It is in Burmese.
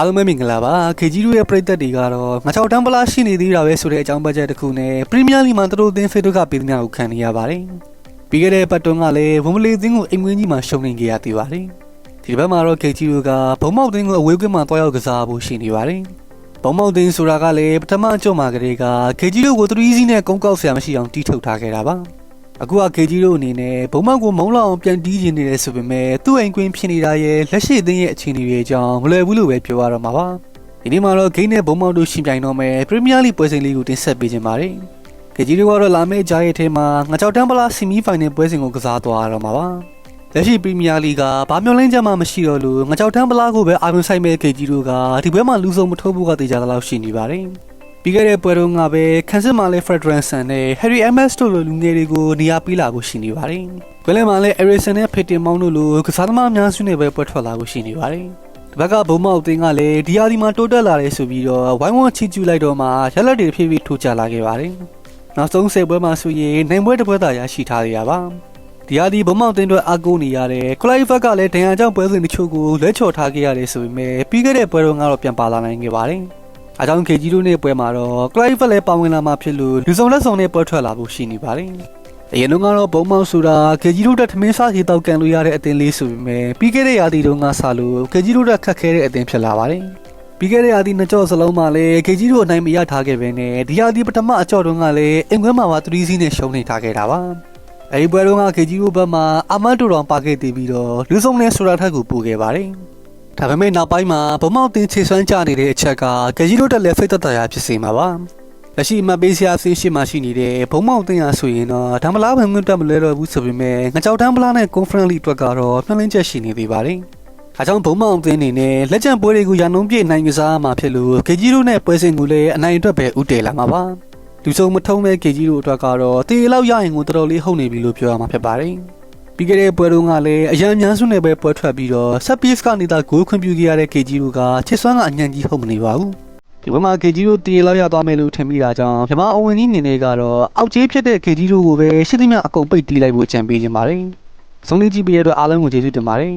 အားလုံးပဲမင်္ဂလာပါခေကြီးတို့ရဲ့ပရိသတ်တွေကတော့ငါချောက်တန်းပလားရှိနေသေးတာပဲဆိုတဲ့အကြောင်းပတ်ချက်တစ်ခုနဲ့ပရီးမီးယားလိမှာသူတို့အသင်းဖေဒုကပြည်သူများကိုခံနေရပါတယ်ပြီးခဲ့တဲ့ပတ်တွန်းကလည်းဝမ်ဘလီအသင်းကိုအိမ်ဝင်းကြီးမှာရှုံးနေကြရသေးပါတယ်ဒီတစ်ပတ်မှာတော့ခေကြီးတို့ကဘုံမောက်အသင်းကိုအဝေးကွင်းမှာတွားရောက်ကစားဖို့ရှိနေပါတယ်ဘုံမောက်အသင်းဆိုတာကလည်းပထမအကျုံးမှာကလေးကခေကြီးတို့ကို3စီးနဲ့ကုန်းကောက်ဆရာမရှိအောင်တီးထုတ်ထားခဲ့တာပါ အခုကကေကြီးတို့အနေနဲ့ဘုံမောက်ကိုမုံလောက်အောင်ပြန်တီးကျင်နေတယ်ဆိုပေမဲ့သူ့အိမ်ကွင်းဖြစ်နေတာရဲ့လက်ရှိအသင်းရဲ့အခြေအနေတွေအကြောင်းမလွယ်ဘူးလို့ပဲပြောရတော့မှာပါဒီနေ့မှာတော့ဂိမ်းနဲ့ဘုံမောက်တို့ရှင်ပြိုင်တော့မယ်ပရီးမီးယားလိပွဲစဉ်လေးကိုတင်ဆက်ပေးခြင်းပါတယ်ကေကြီးတို့ကတော့လာမယ့်ကြားရဲ့အထဲမှာငါကြောက်တန်းပလားဆီမီဖိုင်နယ်ပွဲစဉ်ကိုကစားသွားရတော့မှာပါလက်ရှိပရီးမီးယားလိကဘာမျောလင်းချက်မှမရှိတော့လို့ငါကြောက်တန်းပလားကိုပဲအာရုံစိုက်မဲ့ကေကြီးတို့ကဒီပွဲမှာလူဆုံးမထုတ်ဖို့ကတေချာသလောက်ရှိနေပါတယ် ပြီးခဲ့တဲ့ပွဲတုန်းကပဲခန်းစစ်မှာလည်း Federation နဲ့ Harry MS တို့လိုလူငယ်တွေကိုနေရာပေးလာဖို့ရှိနေပါတယ်။ကွဲလဲမှာလည်း Erikson နဲ့ Petin Mount တို့လိုကစားသမားများစုနဲ့ပဲပွဲထွက်လာဖို့ရှိနေပါတယ်။ဒီဘက်ကဘုံမောက်တင်းကလည်းဒီယာဒီမှာတိုးတက်လာတယ်ဆိုပြီးတော့ဝိုင်းဝန်းချီကျူးလိုက်တော့မှရက်လက်တွေဖြည်းဖြည်းထိုးကျလာခဲ့ပါတယ်။နောက်ဆုံးဆယ်ပွဲမှာဆိုရင်နိုင်ပွဲတစ်ပွဲသာရရှိထားရတာပါ။ဒီယာဒီဘုံမောက်တင်းတို့အကူနေရတယ်။ကလိုင်ဖက်ကလည်းဒဏ်ရာကြောင့်ပွဲစဉ်တချို့ကိုလွဲချော်ထားခဲ့ရတယ်ဆိုပေမဲ့ပြီးခဲ့တဲ့ပွဲတုန်းကတော့ပြန်ပါလာနိုင်ခဲ့ပါတယ်။ အကြောင်းခေကြီးတို့နဲ့ပွဲမှာတော့ Clive လည်းပါဝင်လာမှာဖြစ်လို့လူဆောင်လက်ဆောင်နဲ့ပွဲထွက်လာဖို့ရှိနေပါတယ်။အရင်တော့ကတော့ဘုံမောက်ဆိုတာခေကြီးတို့တက်ထမင်းစားရေတောက်ကန်လို့ရတဲ့အသင်းလေးဆိုပေမဲ့ပြီးခဲ့တဲ့ရာသီတုန်းကစလို့ခေကြီးတို့တက်ခတ်ခဲတဲ့အသင်းဖြစ်လာပါတယ်။ပြီးခဲ့တဲ့ရာသီနှစ်ကြော့စလုံးမှာလည်းခေကြီးတို့အနိုင်မရထားခဲ့ပဲနဲ့ဒီရာသီပထမအကြော့တုန်းကလည်းအင်ကွဲမှာပါ3စီးနဲ့ရှုံးနေထားခဲ့တာပါ။အဲဒီပွဲတုန်းကခေကြီးတို့ဘက်မှာအမတ်တူတော်ပါခဲ့သေးပြီးတော့လူဆောင်နဲ့ဆိုတာထက်ကိုပိုခဲ့ပါတယ်။ ဒါပေမဲ့နောက်ပိုင်းမှာဗမောက်တင်ချေဆွမ်းကြနေတဲ့အချက်ကဂကြီးတို့တက်လည်းစိတ်သက်သာရာဖြစ်စေမှာပါလက်ရှိမပေးစရာအသေးရှိမှရှိနေတဲ့ဘုံမောက်တင်ရဆိုရင်တော့ဓမ္မလားဘုံငွတ်တက်မလဲတော့ဘူးဆိုပေမဲ့ငကြောက်တန်းပလားနဲ့ conference league အတွက်ကတော့မျှော်လင့်ချက်ရှိနေသေးပါတယ်။ဒါကြောင့်ဘုံမောက်တင်အနေနဲ့လက်ကျန်ပွဲတွေကိုရန်ကုန်ပြည်နိုင်ကစားမှာဖြစ်လို့ဂကြီးတို့နဲ့ပွဲစဉ်ကိုလည်းအနိုင်အတွက်ပဲဥတည်လာမှာပါ။လူဆုံးမထုံးမဲ့ဂကြီးတို့အတွက်ကတော့တေလောက်ရရင်ကိုတော်တော်လေးဟုတ်နေပြီလို့ပြောရမှာဖြစ်ပါတယ်။ ပြီးခဲ့တဲ့ပွဲတုန်းကလည်းအရန်များစုနဲ့ပဲပွဲထွက်ပြီးတော့ဆက်ပီစ်ကနေသာဂိုးခွင့်ပြုခဲ့ရတဲ့ KG တို့ကချစ်စွမ်းကအညံကြီးဟုတ်မနေပါဘူးဒီဘက်မှာ KG တို့တည်လောက်ရသွားမယ်လို့ထင်မိတာကြောင့်မြမအဝင်ကြီးနေနေကတော့အောက်ကျေးဖြစ်တဲ့ KG တို့ကိုပဲရှင်းသမျှအကုန်ပိတ်တီးလိုက်ဖို့အကြံပေးခြင်းပါတယ်ဆုံးလေးကြည့်ပေးရတဲ့အားလုံးကိုကျေးဇူးတင်ပါတယ်